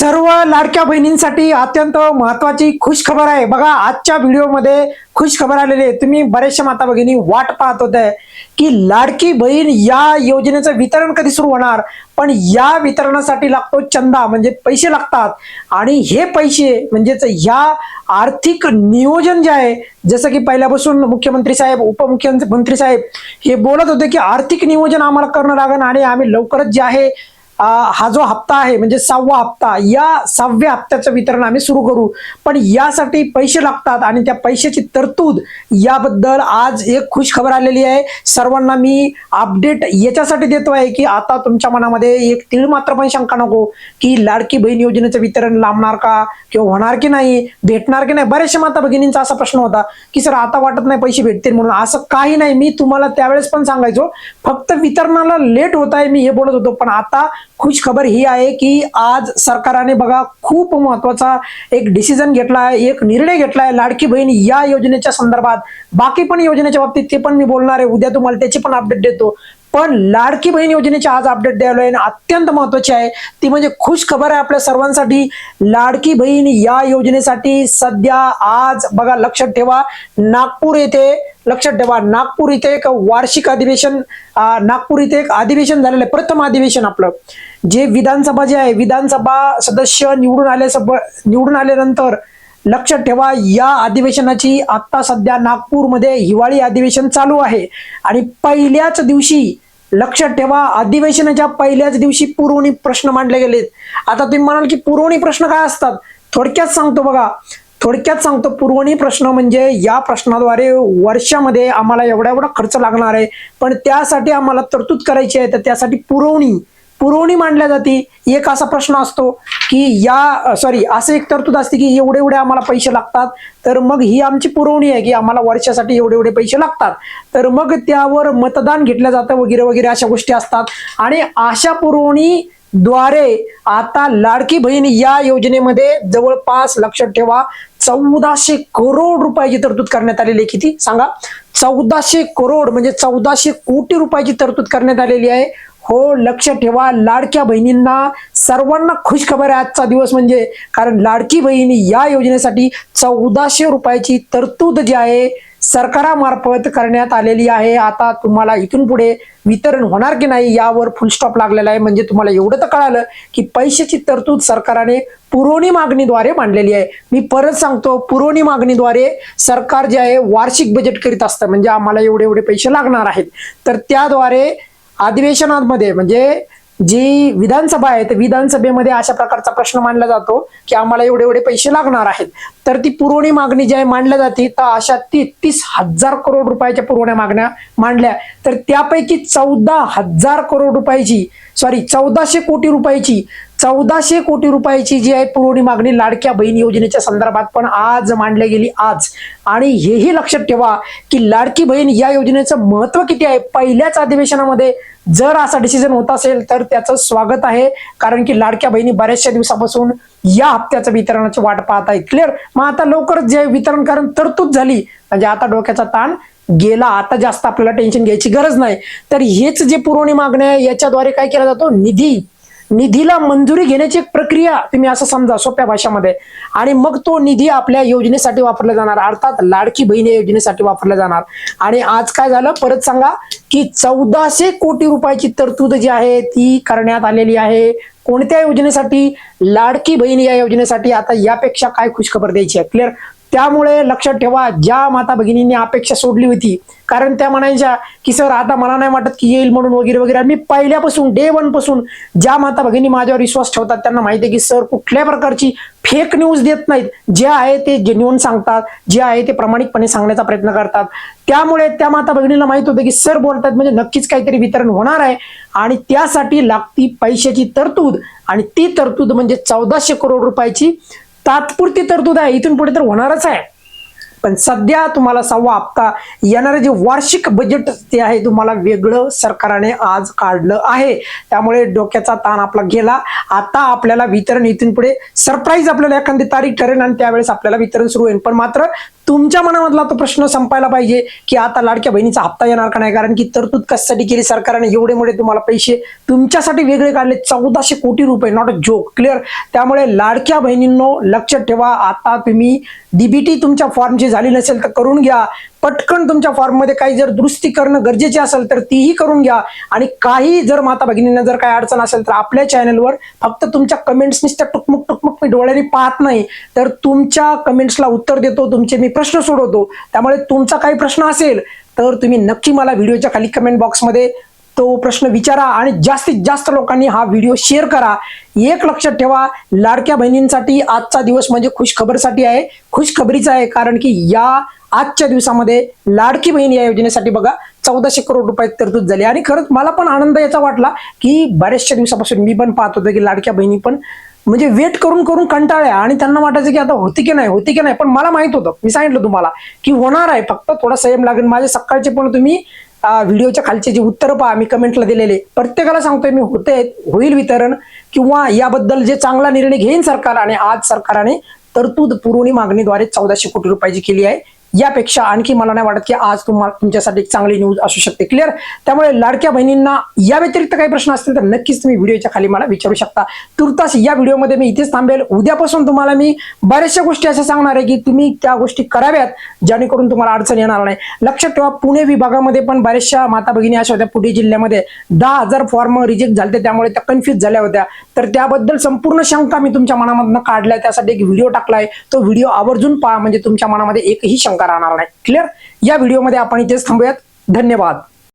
सर्व लाडक्या बहिणींसाठी अत्यंत महत्वाची खुश खबर आहे. बघा आजच्या व्हिडिओमध्ये खुश खबर आलेली आहे. तुम्ही बऱ्याचशा माता भगिनी वाट पाहत होत्या की लाडकी बहीण या योजनेचं वितरण कधी सुरू होणार? पण या वितरणासाठी लागतो चंदा म्हणजे पैसे लागतात. आणि हे पैसे म्हणजेच ह्या आर्थिक नियोजन जे आहे जसं की पहिल्यापासून मुख्यमंत्री साहेब उपमुख्यमंत्री साहेब हे बोलत होते की आर्थिक नियोजन आम्हाला करणं लागण आणि आम्ही लवकरच जे आहे हा जो हप्ता आहे म्हणजे सहावा हप्ता या सहाव्या हप्त्याचं वितरण आम्ही सुरू करू. पण यासाठी पैसे लागतात आणि त्या पैशाची तरतूद याबद्दल आज एक खुश खबर आलेली आहे. सर्वांना मी अपडेट याच्यासाठी देतो आहे की आता तुमच्या मनामध्ये एक तीळ मात्र पण शंका नको की लाडकी बहीण योजनेचं वितरण लांबणार का किंवा होणार की नाही भेटणार की नाही? बऱ्याचशा माता भगिनींचा असा प्रश्न होता की सर आता वाटत नाही पैसे भेटतील म्हणून. असं काही नाही. मी तुम्हाला त्यावेळेस पण सांगायचो फक्त वितरणाला लेट होत आहे मी हे बोलत होतो. पण आता खुश खबर ही आहे की आज सरकाराने बघा खूप महत्त्वाचा एक डिसिजन घेतला आहे एक निर्णय घेतला आहे. लाडकी बहीण या योजनेच्या संदर्भात. बाकी पण योजनेच्या बाबतीत ते पण मी बोलणार आहे. उद्या तुम्हाला त्याची पण अपडेट देतो. पण लाडकी बहीण योजनेची आज अपडेट द्यायला आहे आणि अत्यंत महत्वाची आहे. ती म्हणजे खुश खबर आहे आपल्या सर्वांसाठी. लाडकी बहीण या योजनेसाठी सध्या आज बघा लक्षात ठेवा नागपूर येथे लक्षात ठेवा नागपूर इथे एक वार्षिक अधिवेशन नागपूर इथे एक अधिवेशन झालेलं आहे प्रथम अधिवेशन आपलं. जे विधानसभा जे आहे विधानसभा सदस्य निवडून आले निवडून आल्यानंतर लक्षात ठेवा या अधिवेशनाची आता सध्या नागपूरमध्ये हिवाळी अधिवेशन चालू आहे. आणि पहिल्याच दिवशी लक्षात ठेवा अधिवेशनाच्या पहिल्याच दिवशी पुरवणी प्रश्न मांडले गेलेत. आता तुम्ही म्हणाल की पुरवणी प्रश्न काय असतात? थोडक्यात सांगतो बघा. थोडक्यात सांगतो पुरवणी प्रश्न म्हणजे या प्रश्नाद्वारे वर्षामध्ये आम्हाला एवढा एवढा खर्च लागणार आहे. पण त्यासाठी आम्हाला तरतूद करायची आहे तर त्यासाठी पुरवणी पुरवणी मांडल्या जाते. एक असा प्रश्न असतो की या सॉरी असं एक तरतूद असते की एवढे एवढे आम्हाला पैसे लागतात तर मग ही आमची पुरवणी आहे की आम्हाला वर्षासाठी एवढे एवढे पैसे लागतात. तर मग त्यावर मतदान घेतलं जातं वगैरे वगैरे अशा गोष्टी असतात. आणि अशा पुरवणी द्वारे आता लाडकी बहीण या योजनेमध्ये जवळपास लक्षात ठेवा चौदाशे करोड रुपयाची तरतूद करण्यात आलेली आहे. किती? सांगा. चौदाशे करोड म्हणजे चौदाशे कोटी रुपयाची तरतूद करण्यात आलेली आहे. हो लक्ष ठेवा. लाडक्या बहिणींना सर्वांना खुश खबर आहे आजचा दिवस म्हणजे. कारण लाडकी बहीण या योजनेसाठी चौदाशे रुपयाची तरतूद जी आहे सरकारामार्फत करण्यात आलेली आहे. आता तुम्हाला इथून पुढे वितरण होणार की नाही यावर फुलस्टॉप लागलेला आहे. म्हणजे तुम्हाला एवढं तर कळालं की पैशाची तरतूद सरकारने पुरवणी मागणीद्वारे मांडलेली आहे. मी परत सांगतो पुरवणी मागणीद्वारे सरकार जे आहे वार्षिक बजेट करीत असतं. म्हणजे आम्हाला एवढे एवढे पैसे लागणार आहेत. तर त्याद्वारे अधिवेशनामध्ये म्हणजे जी विधानसभा आहे तर विधानसभेमध्ये अशा प्रकारचा प्रश्न मांडला जातो की आम्हाला एवढे एवढे पैसे लागणार आहेत. तर ती पुरवणी मागणी जी आहे मांडल्या जाते तर अशा तेहतीस हजार करोड रुपयाच्या पुरवण्या मागण्या मांडल्या. तर त्यापैकी चौदा हजार करोड रुपयाची सॉरी चौदाशे कोटी रुपयाची चौदाशे कोटी रुपयाची जी आहे पुरवणी मागणी लाडक्या बहीण योजनेच्या संदर्भात पण आज मांडली गेली आज. आणि हेही लक्षात ठेवा की लाडकी बहीण या योजनेचं महत्त्व किती आहे? पहिल्याच अधिवेशनामध्ये जर असा डिसिजन होत असेल तर त्याचं स्वागत आहे. कारण की लाडक्या बहिणी बऱ्याचशा दिवसापासून या हप्त्याचं वितरणाची वाट पाहत आहेत. क्लिअर मग आता लवकरच जे वितरण कारण तरतूद झाली म्हणजे आता डोक्याचा ताण गेला. आता जास्त आपल्याला टेन्शन घ्यायची गरज नाही. तर हेच जे पुरवणी मागण्या आहे याच्याद्वारे काय केला जातो? निधी निधीला मंजुरी घेण्याची एक प्रक्रिया तुम्ही असं समजा सोप्या भाषामध्ये. आणि मग तो निधी आपल्या योजनेसाठी वापरला जाणार. अर्थात लाडकी बहीण या योजनेसाठी वापरला जाणार. आणि आज काय झालं? परत सांगा की चौदाशे कोटी रुपयाची तरतूद जी आहे ती करण्यात आलेली आहे. कोणत्या योजनेसाठी? लाडकी बहीण या योजनेसाठी. आता यापेक्षा काय खुशखबर द्यायची आहे? क्लिअर त्यामुळे लक्षात ठेवा ज्या माता भगिनींनी अपेक्षा सोडली होती कारण त्या म्हणायच्या की सर आता मला नाही वाटत की येईल म्हणून वगैरे वगैरे. मी पहिल्यापासून डे वनपासून ज्या माता भगिनी माझ्यावर विश्वास ठेवतात त्यांना माहिती आहे की सर कुठल्या प्रकारची फेक न्यूज देत नाहीत. जे आहे ते जेन्युअन सांगतात जे आहे ते प्रामाणिकपणे सांगण्याचा प्रयत्न करतात. त्यामुळे त्या माता भगिनीला माहीत होतं की सर बोलतात म्हणजे नक्कीच काहीतरी वितरण होणार आहे. आणि त्यासाठी लागती पैशाची तरतूद आणि ती तरतूद म्हणजे चौदाशे करोड रुपयाची तात्पुरती तरतूद आहे. इथून पुढे तर होणारच आहे. पण सध्या तुम्हाला सहावा हप्ता येणारं जे वार्षिक बजेट ते आहे तुम्हाला वेगळं सरकारने आज काढलं आहे. त्यामुळे डोक्याचा ताण आपला गेला. आता आपल्याला वितरण इथून पुढे सरप्राईज आपल्याला एखादी तारीख ठरेल आणि त्यावेळेस आपल्याला वितरण सुरू होईल. पण मात्र तुमच्या मनामधला तो प्रश्न संपायला पाहिजे की आता लाडक्या बहिणीचा हप्ता येणार का नाही? कारण की तरतूद कशासाठी केली सरकारने? एवढे मोठे तुम्हाला पैसे तुमच्यासाठी वेगळे काढले. चौदाशे कोटी रुपये नॉट अ जोक क्लिअर त्यामुळे लाडक्या बहिणींनो लक्षात ठेवा. आता तुम्ही डीबीटी तुमच्या फॉर्मचे झाली नसेल तर करून घ्या. पटकन तुमच्या फॉर्ममध्ये काही जर दुरुस्ती करणं गरजेचे असेल तर तीही करून घ्या. आणि काही जर माता भगिनींना जर काही अडचण असेल तर आपल्या चॅनलवर फक्त तुमच्या कमेंट्स नुसत्या टुकमुक टुकमुक मी डोळ्याने पाहत नाही. तर तुमच्या कमेंट्सला उत्तर देतो तुमचे मी प्रश्न सोडवतो. त्यामुळे तुमचा काही प्रश्न असेल तर तुम्ही नक्की मला व्हिडिओच्या खाली कमेंट बॉक्समध्ये तो प्रश्न विचारा आणि जास्तीत जास्त लोकांनी हा व्हिडिओ शेअर करा. एक लक्षात ठेवा लाडक्या बहिणींसाठी आजचा दिवस म्हणजे खुशखबरसाठी आहे. खुशखबरीचा आहे कारण की या आजच्या दिवसामध्ये लाडकी बहीण या योजनेसाठी बघा चौदाशे करोड रुपये तरतूद झाली. आणि खरंच मला पण आनंद याचा वाटला की बऱ्याचशा दिवसापासून मी पण पाहत होतो की लाडक्या बहिणी पण म्हणजे वेट करून करून कंटाळ्या आणि त्यांना वाटायचं की आता होती की नाही होती की नाही पण मला माहीत होतं. मी सांगितलं तुम्हाला की होणार आहे फक्त थोडा संयम लागेल. माझे सकाळचे पण तुम्ही व्हिडिओच्या खालचे जे उत्तर पहा मी कमेंटला दिलेले. प्रत्येकाला सांगतोय मी होते होईल वितरण किंवा याबद्दल जे चांगला निर्णय घेईन सरकार आणि आज सरकारने तरतूद पुरवणी मागणीद्वारे चौदाशे कोटी रुपयाची केली आहे. यापेक्षा आणखी मला नाही वाटत की आज तुम्हाला तुमच्यासाठी चांगली न्यूज असू शकते. क्लिअर त्यामुळे लाडक्या बहिणींना या व्यतिरिक्त काही प्रश्न असतील तर नक्कीच तुम्ही व्हिडिओच्या खाली मला विचारू शकता. तुर्तास या व्हिडिओमध्ये मी इथेच थांबेल. उद्यापासून तुम्हाला मी बऱ्याचशा गोष्टी अशा सांगणार आहे की तुम्ही त्या गोष्टी कराव्यात जेणेकरून तुम्हाला अडचण येणार नाही. लक्षात ठेवा पुणे विभागामध्ये पण बऱ्याचशा माता भगिनी अशा होत्या. पुणे जिल्ह्यामध्ये दहा हजार फॉर्म रिजेक्ट झाले त्यामुळे त्या कन्फ्युज झाल्या होत्या. तर त्याबद्दल संपूर्ण शंका मी तुमच्या मनामधनं काढलाय. त्यासाठी एक व्हिडिओ टाकलाय तो व्हिडिओ आवर्जून पहा म्हणजे तुमच्या मनामध्ये एकही शंका राहणार नाही. क्लिअर या व्हिडिओमध्ये आपण इथेच थांबूयात. धन्यवाद.